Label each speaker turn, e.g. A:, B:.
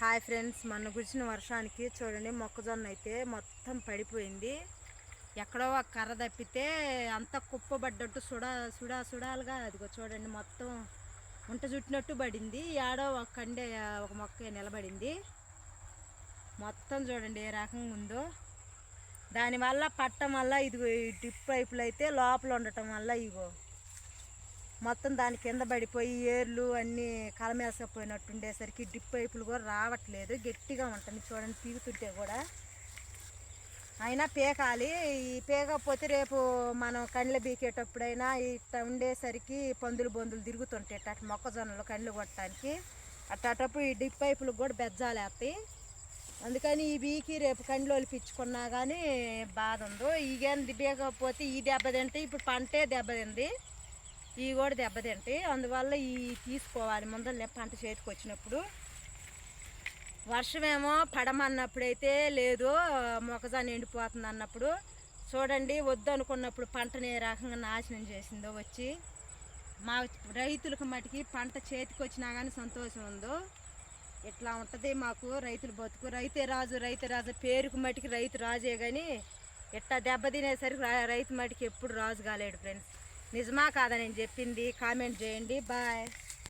A: Hi friends మొన్న కురిసిన వర్షానికి చూడండి మొక్కజొన్న అయితే మొత్తం పడిపోయింది. ఎక్కడో ఒక కర్ర తప్పితే అంత కుప్పబడ్డట్టు సుడా సుడా సుడాలుగా అదిగో చూడండి మొత్తం ఉంట చుట్టినట్టు పడింది. ఏడో ఒక కండే ఒక మొక్క నిలబడింది. మొత్తం చూడండి ఏ రకంగా ఉందో. దానివల్ల పట్టం వల్ల ఇదిగో ఈ డ్రిప్ పైపులు అయితే లోపల ఉండటం వల్ల ఇగో మొత్తం దాని కింద పడిపోయి ఏర్లు అన్నీ కలమేసకపోయినట్టు ఉండేసరికి డిప్ పైపులు కూడా రావట్లేదు. గట్టిగా ఉంటుంది చూడండి పీగుతుంటే కూడా. అయినా పీకాలి. ఈ పేకపోతే రేపు మనం కళ్ళు బీకేటప్పుడైనా ఇట్లా ఉండేసరికి పందులు బొందులు తిరుగుతుంటాయి అట్ట మొక్కజొన్నలు కండ్లు కొట్టడానికి. అట్టటప్పుడు ఈ డిప్ పైపులకు కూడా బెజ్జాలేస్తాయి. అందుకని ఈ బీకి రేపు కండ్లు ఒలిపించుకున్నా కానీ బాధ ఉందో ఈగేంది బీకపోతే ఈ దెబ్బతింటే ఇప్పుడు పంటే దెబ్బతింది ఇవి కూడా దెబ్బతింటాయి అందువల్ల ఈ తీసుకోవాలి. ముందరనే పంట చేతికి వచ్చినప్పుడు. వర్షమేమో పడమన్నప్పుడైతే లేదు మొక్కజొన్న ఎండిపోతుంది అన్నప్పుడు. చూడండి వద్దు అనుకున్నప్పుడు పంటని ఏ రకంగా నాశనం చేసిందో వచ్చి. మా రైతులకు మటుకి పంట చేతికి వచ్చినా కానీ సంతోషం ఉందో. ఇట్లా ఉంటుంది మాకు రైతులు బతుకు. రైతే రాజు రైతే రాజు. పేరుకు మటుకి రైతు రాజే కానీ ఇట్లా దెబ్బ తినేసరికి రైతు మటుకి ఎప్పుడు రాజు కాలేడు ఫ్రెండ్స్. నిజమా కాదా నేను చెప్పింది? కామెంట్ చేయండి. బాయ్.